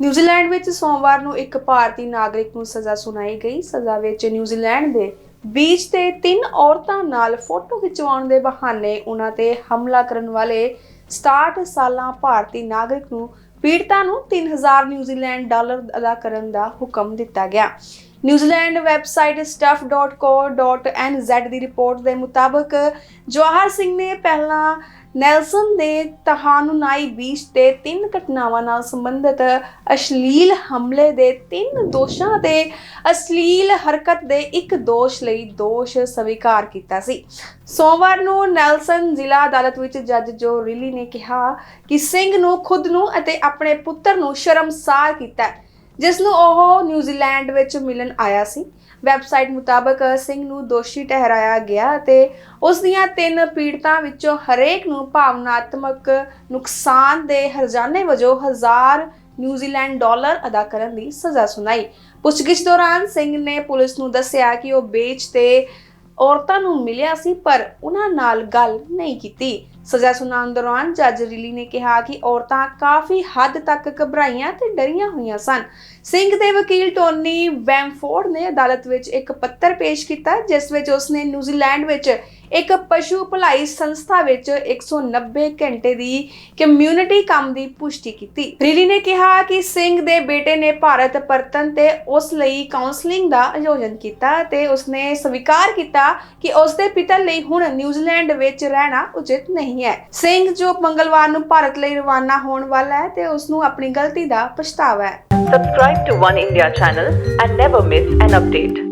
New Zealand ਵਿੱਚ ਸੋਮਵਾਰ ਨੂੰ ਇੱਕ ਭਾਰਤੀ ਨਾਗਰਿਕ ਨੂੰ ਸਜ਼ਾ ਸੁਣਾਈ ਗਈ। ਸਜ਼ਾ ਵਿੱਚ ਨਿਊਜ਼ੀਲੈਂਡ ਦੇ ਬੀਚ ਤੇ ਤਿੰਨ ਔਰਤਾਂ ਨਾਲ ਫੋਟੋ ਖਿਚਵਾਉਣ ਦੇ ਬਹਾਨੇ ਉਹਨਾਂ ਤੇ ਹਮਲਾ ਕਰਨ ਵਾਲੇ 67 ਸਾਲਾਂ ਭਾਰਤੀ ਨਾਗਰਿਕ ਨੂੰ ਪੀੜਤਾ ਨੂੰ 3000 ਨਿਊਜ਼ੀਲੈਂਡ ਡਾਲਰ ਅਦਾ ਕਰਨ ਦਾ ਹੁਕਮ ਦਿੱਤਾ ਗਿਆ। ਨਿਊਜ਼ੀਲੈਂਡ ਵੈਬਸਾਈਟ stuff.co.nz ਦੀ ਰਿਪੋਰਟ ਦੇ ਮੁਤਾਬਕ ਜਵਾਹਰ ਸਿੰਘ ਨੇ ਪਹਿਲਾਂ ਨੈਲਸਨ ਦੇ ਤਹਾਨੁਨਾਈ ਬੀਚ ਤੇ ਤਿੰਨ ਘਟਨਾਵਾਂ ਨਾਲ ਸੰਬੰਧਿਤ ਅਸ਼ਲੀਲ ਹਮਲੇ ਦੇ ਤਿੰਨ ਦੋਸ਼ਾਂ ਤੇ ਅਸ਼ਲੀਲ ਹਰਕਤ ਦੇ ਇੱਕ ਦੋਸ਼ ਲਈ ਦੋਸ਼ ਸਵੀਕਾਰ ਕੀਤਾ ਸੀ। ਸੋਮਵਾਰ ਨੂੰ ਨੈਲਸਨ ਜ਼ਿਲ੍ਹਾ ਅਦਾਲਤ ਵਿੱਚ ਜੱਜ ਜੋ ਰਿਲੀ ਨੇ ਕਿਹਾ ਕਿ ਸਿੰਘ ਨੂੰ ਖੁਦ ਨੂੰ ਅਤੇ ਆਪਣੇ ਪੁੱਤਰ ਨੂੰ ਸ਼ਰਮਸਾਰ ਕੀਤਾ, ਜਿਸ ਨੂੰ ਉਹ ਨਿਊਜ਼ੀਲੈਂਡ ਵਿੱਚ ਮਿਲਣ ਆਇਆ ਸੀ। ਵੈਬਸਾਈਟ ਮੁਤਾਬਕ ਸਿੰਘ ਨੂੰ ਦੋਸ਼ੀ ਠਹਿਰਾਇਆ ਗਿਆ ਅਤੇ ਉਸ ਦੀਆਂ ਤਿੰਨ ਪੀੜਤਾਂ ਵਿੱਚੋਂ ਹਰੇਕ ਨੂੰ ਭਾਵਨਾਤਮਕ ਨੁਕਸਾਨ ਦੇ ਹਰਜਾਨੇ ਵਜੋਂ ਹਜ਼ਾਰ ਨਿਊਜ਼ੀਲੈਂਡ ਡਾਲਰ ਅਦਾ ਕਰਨ ਦੀ ਸਜ਼ਾ ਸੁਣਾਈ। ਪੁੱਛਗਿੱਛ ਦੌਰਾਨ ਸਿੰਘ ਨੇ ਪੁਲਿਸ ਨੂੰ ਦੱਸਿਆ ਕਿ ਉਹ ਬੇਚ ਤੇ ਔਰਤਾਂ ਨੂੰ ਮਿਲਿਆ ਸੀ, ਪਰ ਉਹਨਾਂ ਨਾਲ ਗੱਲ ਨਹੀਂ ਕੀਤੀ। ਸਜ਼ਾ ਸੁਣਾਉਣ ਦੌਰਾਨ ਜੱਜ ਰਿਲੀ ਨੇ ਕਿਹਾ ਕਿ ਔਰਤਾਂ ਕਾਫੀ ਹੱਦ ਤੱਕ ਘਬਰਾਈਆਂ ਤੇ ਡਰੀਆਂ ਹੋਈਆਂ ਸਨ। ਸਿੰਘ ਦੇ ਵਕੀਲ ਟੋਨੀ ਵੈਮਫੋਰਡ ਨੇ ਅਦਾਲਤ ਵਿੱਚ ਇੱਕ ਪੱਤਰ ਪੇਸ਼ ਕੀਤਾ, ਜਿਸ ਵਿੱਚ ਉਸਨੇ ਨਿਊਜ਼ੀਲੈਂਡ ਵਿੱਚ ਇੱਕ ਪਸ਼ੂ ਭਲਾਈ ਸੰਸਥਾ ਵਿੱਚ 190 ਘੰਟੇ ਦੀ ਕਮਿਊਨਿਟੀ ਕੰਮ ਦੀ ਪੁਸ਼ਟੀ ਕੀਤੀ। ਰਿਲੀ ਨੇ ਕਿਹਾ ਕਿ ਸਿੰਘ ਦੇ ਬੇਟੇ ਨੇ ਭਾਰਤ ਪਰਤਨ ਤੇ ਉਸ ਲਈ ਕਾਉਂਸਲਿੰਗ ਦਾ ਆਯੋਜਨ ਕੀਤਾ ਤੇ ਉਸਨੇ ਸਵੀਕਾਰ ਕੀਤਾ ਕਿ ਉਸ ਦੇ ਪਿਤਾ ਲਈ ਹੁਣ ਨਿਊਜ਼ੀਲੈਂਡ ਵਿੱਚ ਰਹਿਣਾ ਉਚਿਤ ਨਹੀਂ ਹੈ। ਸਿੰਘ ਜੋ ਮੰਗਲਵਾਰ ਨੂੰ ਭਾਰਤ ਲਈ ਰਵਾਨਾ ਹੋਣ ਵਾਲਾ ਹੈ ਤੇ ਉਸ ਨੂੰ ਆਪਣੀ ਗਲਤੀ ਦਾ ਪਛਤਾਵਾ ਹੈ। Subscribe to One India channel and never miss an update.